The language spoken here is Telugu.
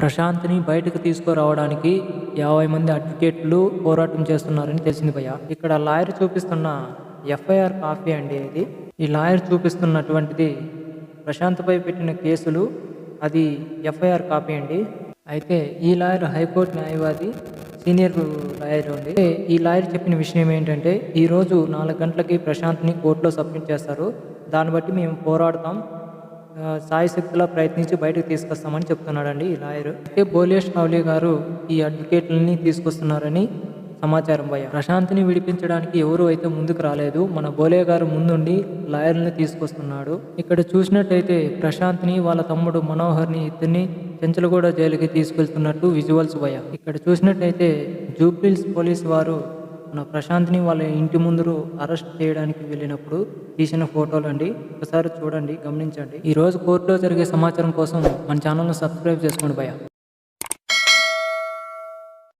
ప్రశాంత్ని బయటకు తీసుకురావడానికి యాభై మంది అడ్వకేట్లు పోరాటం చేస్తున్నారని తెలిసింది భయ్య. ఇక్కడ లాయర్ చూపిస్తున్న ఎఫ్ఐఆర్ కాపీ అండి ఇది. ఈ లాయర్ చూపిస్తున్నటువంటిది ప్రశాంత్పై పెట్టిన కేసులు అది ఎఫ్ఐఆర్ కాపీ అండి. అయితే ఈ లాయర్ హైకోర్టు న్యాయవాది సీనియర్ లాయర్ ఉంది. ఈ లాయర్ చెప్పిన విషయం ఏంటంటే ఈరోజు నాలుగు గంటలకి ప్రశాంత్ని కోర్టులో సబ్మిట్ చేస్తారు. దాన్ని బట్టి మేము పోరాడతాం. సాయశక్తిలా ప్రయత్నించి బయటకు తీసుకొస్తామని చెప్తున్నాడండి ఈ లాయర్. అయితే బోలేష్ షావ్లీ గారు ఈ అడ్వకేట్లని తీసుకొస్తున్నారని సమాచారం భయ ప్రశాంత్ని విడిపించడానికి ఎవరు అయితే ముందుకు రాలేదు మన బోలే గారు ముందుండి లాయర్ని తీసుకొస్తున్నాడు. ఇక్కడ చూసినట్టయితే ప్రశాంత్ని వాళ్ళ తమ్ముడు మనోహర్ని ఇద్దరిని చెంచలగూడ జైలుకి తీసుకెళ్తున్నట్టు విజువల్స్ భయ ఇక్కడ చూసినట్టయితే జూబ్లీల్స్ పోలీస్ వారు మన ప్రశాంత్ని వాళ్ళ ఇంటి ముందు అరెస్ట్ చేయడానికి వెళ్ళినప్పుడు తీసిన ఫోటోలు అండి. ఒకసారి చూడండి గమనించండి. ఈ రోజు కోర్టులో జరిగే సమాచారం కోసం మన ఛానల్ను సబ్స్క్రైబ్ చేసుకోండి భయ